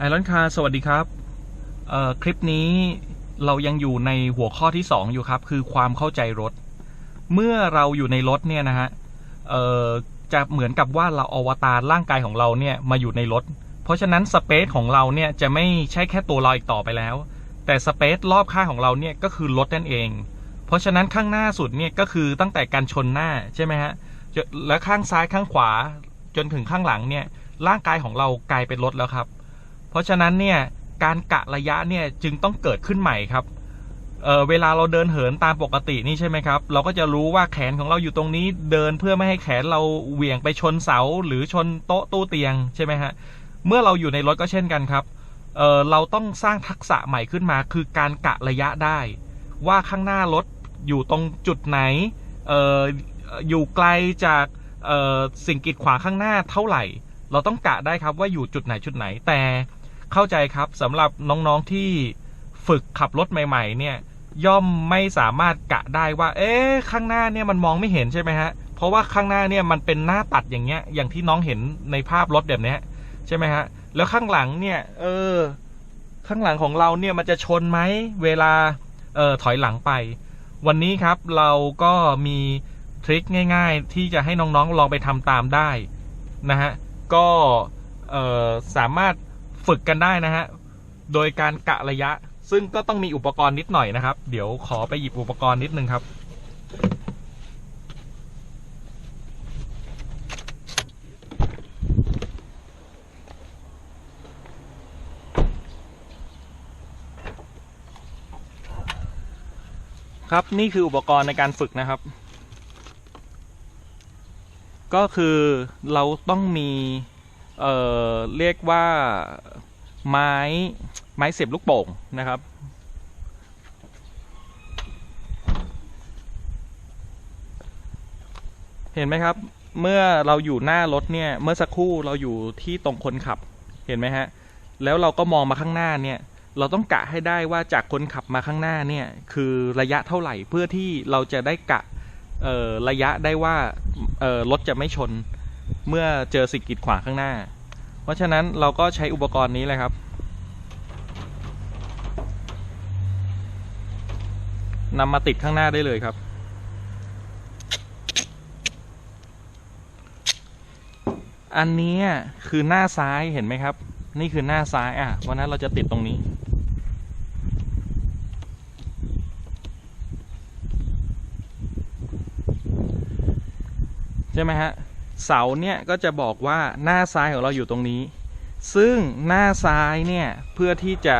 ไอรอนคาสวัสดีครับ คลิปนี้เรายังอยู่ในหัวข้อที่ 2 อยู่ครับ คือความเข้าใจรถ เมื่อเราอยู่ในรถเนี่ยนะฮะจะเหมือนกับว่าเราอวตารร่างกายของเราเนี่ยมาอยู่ในรถ เพราะฉะนั้นสเปซของเราเนี่ยจะไม่ใช่แค่ตัวเราอีกต่อไปแล้ว แต่สเปซรอบข้างของเราเนี่ยก็คือรถนั่นเอง เพราะฉะนั้นข้างหน้าสุดเนี่ยก็คือตั้งแต่การชนหน้าใช่ไหมฮะ และข้างซ้ายข้างขวาจนถึงข้างหลังเนี่ยร่างกายของเรากลายเป็นรถแล้วครับ ราะฉะนั้นเนี่ยการกะระยะเนี่ยจึงต้องเกิดขึ้นใหม่ครับเเวลาเราเดินเหินตามปกตินี่ใช่ไหมครับ เราก็จะรู้ว่าแขนของเราอยู่ตรงนี้เดินเพื่อไม่ให้แขนเราเหวี่ยงไปชนเสาหรือชนโต๊ะตู้เตียงใช่ไหมฮะเมื่อเราอยู่ในรถก็เช่นกันครับเเราต้องสร้างทักษะใหม่ขึ้นมา คือการกะระยะได้ ว่าข้างหน้ารถอยู่ตรงจุดไหนอออยู่ไกลจากสิ่งกีดขวางข้างหน้าเท่าไหร่ เราต้องกะได้ครับว่าอยู่จุดไหนจุดไหนแต่ เข้าใจครับสำหรับน้องๆที่ฝึกขับรถใหม่ ๆ เนี่ยย่อมไม่สามารถกะได้ว่า เอ๊ะข้างหน้าเนี่ยมันมองไม่เห็นใช่ไหมฮะเพราะว่าข้างหน้าเนี่ยมันเป็นหน้าตัดอย่างเงี้ย อย่างที่น้องเห็นในภาพรถแบบเนี้ยใช่ไหมฮะแล้วข้างหลังเนี่ยเออข้างหลังของเราเนี่ยมันจะชนไหมเวลาเออถอยหลังไป วันนี้ครับเราก็มีทริคง่าย ๆ ที่จะให้น้องๆลองไปทำตามได้นะฮะก็เออสามารถ ฝึกกันได้นะฮะ โดยการกะระยะ ซึ่งก็ต้องมีอุปกรณ์นิดหน่อยนะครับ เดี๋ยวขอไปหยิบอุปกรณ์นิดนึงครับ ครับนี่คืออุปกรณ์ในการฝึกนะครับ ก็คือเราต้องมีเอ่อเรียกว่า ไม้ไม้เสียบลูกโป่งนะครับ เห็นไหมครับ เมื่อเราอยู่หน้ารถเนี่ยเมื่อสักครู่เราอยู่ที่ตรงคนขับเห็นไหมฮะ แล้วเราก็มองมาข้างหน้าเนี่ยเราต้องกะให้ได้ว่าจากคนขับมาข้างหน้าเนี่ยคือระยะเท่าไหร่เพื่อที่เราจะได้กะระยะได้ว่ารถจะไม่ชนเมื่อเจอสิ่งกีดขวางข้างหน้า ราะฉะนั้นเราก็ใช้อุปกรณ์นี้เลยครับ นำมาติดข้างหน้าได้เลยครับ อันนี้คือหน้าซ้ายเห็นไหมครับ นี่คือหน้าซ้ายอะวันนั้นเราจะติดตรงนี้ใช่ไหมฮะ เสาเนี่ยก็จะบอกว่าหน้าซ้ายของเราอยู่ตรงนี้ ซึ่งหน้าซ้ายเนี่ยเพื่อที่จะ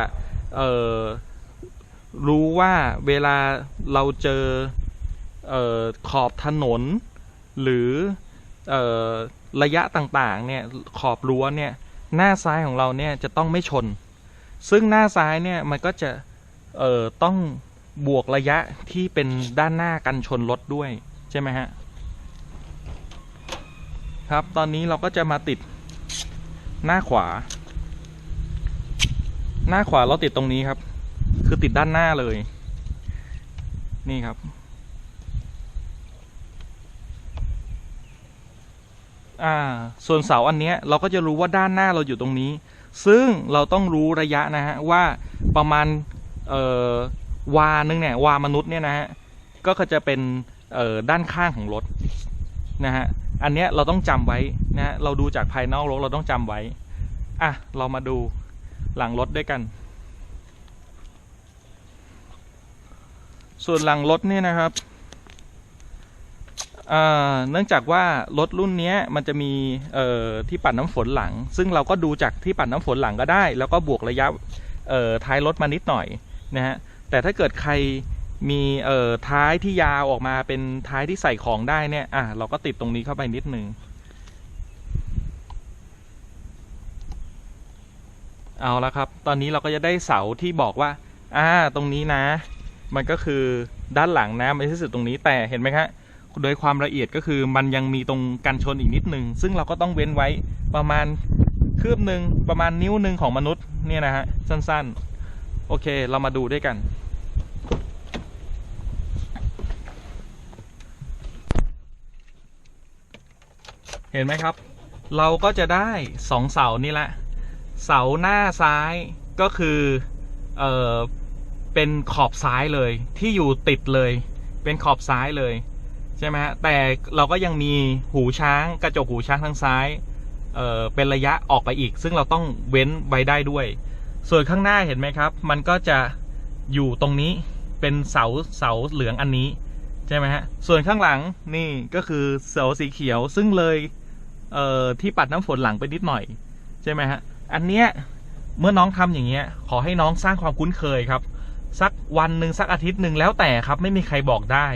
รู้ว่าเวลาเราเจอเอ่อขอบถนน หรือออระยะต่างๆเนี่ยขอบรั้วเนี่ยหน้าซ้ายของเราเนี่ยจะต้องไม่ชน ซึ่งหน้าซ้ายเนี่ยมันก็จะต้องบวกระยะที่เป็นด้านหน้ากันชนรถด้วยใช่ไหมฮะ ครับ ตอนนี้เราก็จะมาติดหน้าขวา หน้าขวาเราติดตรงนี้ครับ คือติดด้านหน้าเลย นี่ครับ อ่า ส่วนเสาอันเนี้ยเราก็จะรู้ว่าด้านหน้าเราอยู่ตรงนี้ ซึ่งเราต้องรู้ระยะนะฮะว่าประมาณเอ่อวานึงเนี่ยวามนุษย์เนี่ยนะฮะก็จะเป็นเอ่อด้านข้างของรถ นะฮะอันเนี้ยเราต้องจำไว้นะเราดูจากภายนอกรถเราต้องจำไว้อะเรามาดูหลังรถด้วยกัน ส่วนหลังรถเนี่ยนะครับเนื่องจากว่ารถรุ่นนี้มันจะมีที่ปัดน้ำฝนหลัง ซึ่งเราก็ดูจากที่ปัดน้ำฝนหลังก็ได้ แล้วก็บวกระยะท้ายรถมานิดหน่อยนะฮะแต่ถ้าเกิดใคร มีเอ่อท้ายที่ยาวออกมาเป็นท้ายที่ใส่ของได้เนี่ย อะเราก็ติดตรงนี้เข้าไปนิดนึงเอาละครับ ตอนนี้เราก็จะได้เสาที่บอกว่า อ่า ตรงนี้นะ มันก็คือด้านหลังนะไม่ใช่สุดตรงนี้ แต่เห็นไหมครับโดยความละเอียดก็คือมันยังมีตรงกันชนอีกนิดนึง ซึ่งเราก็ต้องเว้นไว้ประมาณคืบหนึ่งประมาณนิ้วหนึ่งของมนุษย์เนี่ยนะฮะสั้นๆ โอเค เรามาดูด้วยกัน เห็นไหมครับ เราก็จะได้สองเสานี่แหละ เสาหน้าซ้ายก็คือเออเป็นขอบซ้ายเลยที่อยู่ติดเลย เป็นขอบซ้ายเลยใช่ไหมฮะแต่เราก็ยังมีหูช้างกระจกหูช้างทางซ้ายเออเป็นระยะออกไปอีก ซึ่งเราต้องเว้นไว้ได้ด้วย ส่วนข้างหน้าเห็นไหมครับ มันก็จะอยู่ตรงนี้เป็นเสาเสาเหลืองอันนี้ใช่ไหมฮะส่วนข้างหลังนี่ก็คือเสาสีเขียวซึ่งเลย เอ่อที่ปัดน้ำฝนหลังไปนิดหน่อย ใช่ไหมฮะ อันเนี้ยเมื่อน้องทำอย่างเงี้ย ขอให้น้องสร้างความคุ้นเคยครับ สักวันหนึ่งสักอาทิตย์หนึ่งแล้วแต่ครับ ไม่มีใครบอกได้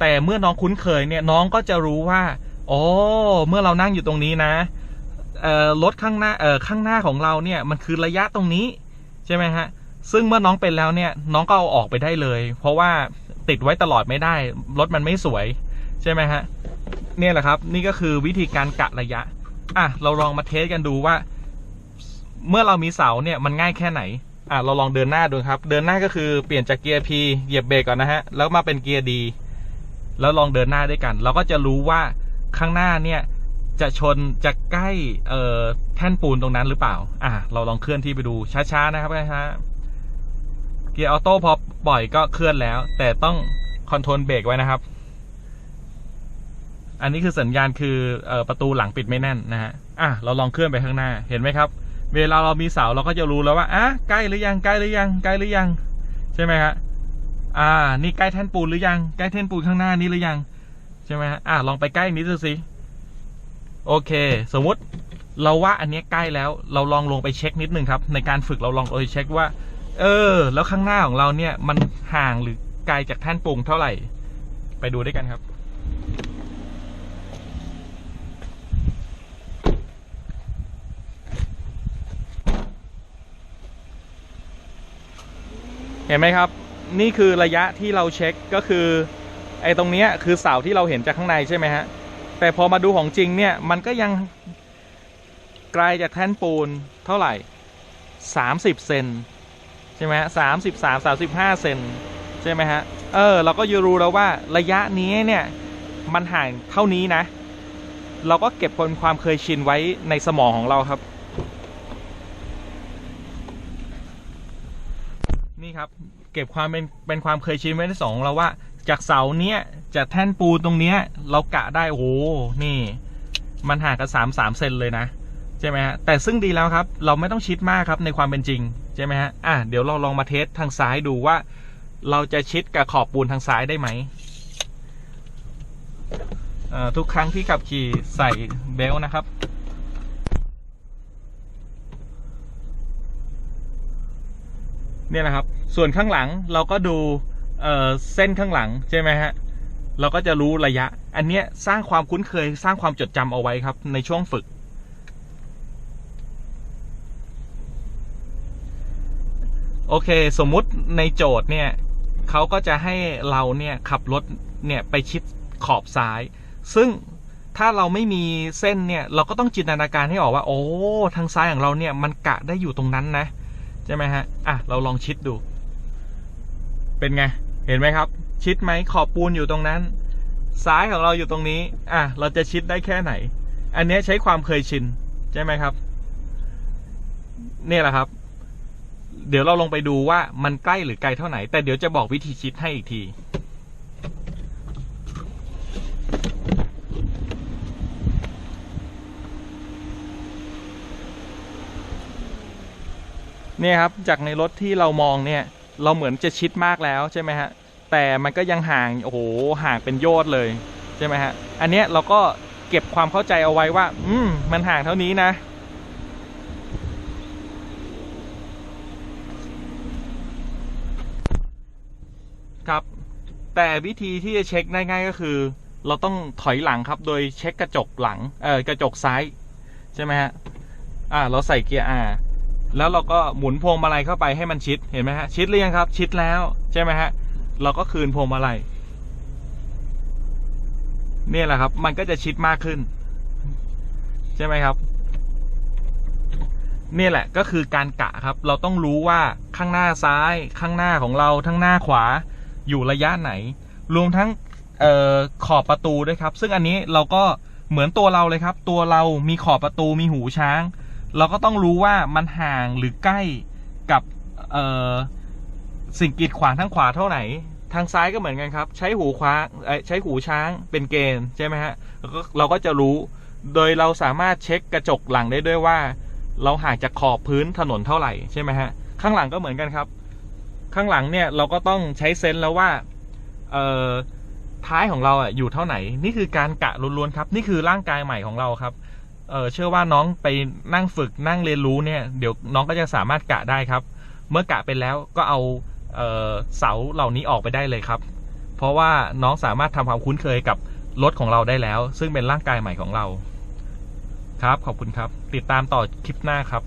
แต่เมื่อน้องคุ้นเคยเนี่ยน้องก็จะรู้ว่าอ๋อเมื่อเรานั่งอยู่ตรงนี้นะเอ่อรถข้างหน้าเอ่อข้างหน้าของเราเนี่ยมันคือระยะตรงนี้ใช่ไหมฮะซึ่งเมื่อน้องเป็นแล้วเนี่ยน้องก็เอาออกไปได้เลย เพราะว่าติดไว้ตลอดไม่ได้ รถมันไม่สวย ใช่ไหมฮะ เนี่ยแหละครับ นี่ก็คือวิธีการกะระยะ อะ เราลองมาเทสกันดูว่า เมื่อเรามีเสาเนี่ยมันง่ายแค่ไหน อะ เราลองเดินหน้าดูครับ เดินหน้าก็คือเปลี่ยนจากเกียร์ P เหยียบเบรกก่อนนะฮะ แล้วมาเป็นเกียร์ D แล้วลองเดินหน้าด้วยกัน เราก็จะรู้ว่าข้างหน้าเนี่ยจะชนจะใกล้เอ่อแท่นปูนตรงนั้นหรือเปล่า อะ เราลองเคลื่อนที่ไปดูช้าๆนะครับช้าๆเกียร์ออโต้พอปล่อยก็เคลื่อนแล้ว แต่ต้องคอนโทรลเบรกไว้นะครับ อันนี้คือสัญญาณคืออประตูหลังปิดไม่แน่นนะฮะอะเราลองเคลื่อนไปข้างหน้าเห็นไหมครับ เวลาเรามีเสาเราก็จะรู้แล้วว่าอะใกล้หรือยังใกล้หรือยังใกล้หรือยัง ใช่ไหมฮะอ่า นี่ใกล้แท่นปูนหรือยังใกล้แท่นปูนข้างหน้านี้หรือยังใช่ไหมฮะอะลองไปใกล้นิดดูสิโอเค สมมุติเราว่าอันนี้ใกล้แล้วเราลองลงไปเช็คนิดนึงครับ ในการฝึกเราลองไปเช็คว่า เออ แล้วข้างหน้าของเราเนี่ยมันห่างหรือไกลจากแท่นปูนเท่าไหร่ ไปดูด้วยกันครับ ห็นไหมครับ นี่คือระยะที่เราเช็คก็คือ ไอ้ตรงนี้คือเสาที่เราเห็นจากข้างในใช่ไหมฮะ แต่พอมาดูของจริงเนี่ยมันก็ยังไกลจากแท่นปูนเท่าไหร่ 30 เซนใช่ไหมฮะสามสิบสามสามสิบห้าเซนใช่ไหมฮะ เออ เราก็จะรู้แล้วว่าระยะนี้เนี่ยมันห่างเท่านี้นะ เราก็เก็บคนความเคยชินไว้ในสมองของเราครับ นี่ครับ เก็บความเป็นเป็นความเคยชินไว้ในสองของเราว่า จากเสาเนี้ยจากแท่นปูนตรงเนี้ย เรากะได้โอ้โหนี่ มันห่างกันสามสามเซนเลยนะใช่ไหมฮะแต่ซึ่งดีแล้วครับ เราไม่ต้องชิดมากครับในความเป็นจริงใช่ไหมฮะอะเดี๋ยวเราลองมาเทสทางซ้ายดูว่า เราจะชิดกับขอบปูนทางซ้ายได้ไหมทุกครั้งที่ขับขี่ใส่เบลต์นะครับ เนี่ยนะครับ ส่วนข้างหลังเราก็ดูเเส้นข้างหลังใช่ไหมฮะเราก็จะรู้ระยะ อันเนี้ยสร้างความคุ้นเคยสร้างความจดจำเอาไว้ครับ ในช่วงฝึก โอเค สมมุติในโจทย์เนี่ยเขาก็จะให้เราเนี่ยขับรถเนี่ยไปชิดขอบซ้าย ซึ่งถ้าเราไม่มีเส้นเนี่ย เราก็ต้องจินตนาการให้ออกว่า โอ้ ทางซ้ายของเราเนี่ยมันกะได้อยู่ตรงนั้นนะ ใช่ไหมฮะ อะ เราลองชิดดู เป็นไง เห็นไหมครับ ชิดไหมขอบปูนอยู่ตรงนั้น ซ้ายของเราอยู่ตรงนี้ อะ เราจะชิดได้แค่ไหน อันเนี้ยใช้ความเคยชิน ใช่ไหมครับ เนี่ยแหละครับ เดี๋ยวเราลงไปดูว่ามันใกล้หรือไกลเท่าไหร่แต่เดี๋ยวจะบอกวิธีชิดให้อีกที เนี่ยครับจากในรถที่เรามองเนี่ยเราเหมือนจะชิดมากแล้วใช่ไหมฮะแต่มันก็ยังห่างโอ้โหห่างเป็นโยชน์เลยใช่ไหมฮะอันเนี้ยเราก็เก็บความเข้าใจเอาไว้ว่า อืมมันห่างเท่านี้นะ ครับ แต่วิธีที่จะเช็คได้ง่ายก็คือ เราต้องถอยหลังครับ โดยเช็คกระจกหลังเออกระจกซ้าย ใช่ไหมฮะอ่า เราใส่เกียร์ R แล้วเราก็หมุนพวงมาลัยเข้าไปให้มันชิดเห็นไหมฮะชิดหรือยังครับ ชิดแล้วใช่ไหมฮะเราก็คืนพวงมาลัยนี่แหละครับ มันก็จะชิดมากขึ้น ใช่ไหมครับนี่แหละก็คือการกะครับ เราต้องรู้ว่าข้างหน้าซ้ายข้างหน้าของเราทั้งหน้าขวาอยู่ระยะไหน รวมทั้งออขอบประตูด้วยครับ ซึ่งอันนี้เราก็เหมือนตัวเราเลยครับ ตัวเรามีขอบประตูมีหูช้าง เราก็ต้องรู้ว่ามันห่างหรือใกล้กับเสิ่งกีดขวางทางขวาเท่าไหร่ ทางซ้ายก็เหมือนกันครับ ใช้หูขวาเอ้ยใช้หูช้างเป็นเกณฑ์ใช่ไหมฮะแล้วก็เราก็จะรู้ โดยเราสามารถเช็คกระจกหลังได้ด้วยว่า เราห่างจากขอบพื้นถนนเท่าไหร่ใช่ไหมฮะข้างหลังก็เหมือนกันครับ ข้างหลังเนี่ยเราก็ต้องใช้เซนส์แล้วว่าเท้ายของเราอะอยู่เท่าไหร่นี่คือการกะล้วนๆครับ นี่คือร่างกายใหม่ของเราครับ เออเชื่อว่าน้องไปนั่งฝึกนั่งเรียนรู้เนี่ยเดี๋ยวน้องก็จะสามารถกะได้ครับ เมื่อกะเป็นแล้วก็เอาเเสาเหล่านี้ออกไปได้เลยครับ เพราะว่าน้องสามารถทำความคุ้นเคยกับรถของเราได้แล้ว ซึ่งเป็นร่างกายใหม่ของเรา ครับขอบคุณครับ ติดตามต่อคลิปหน้าครับ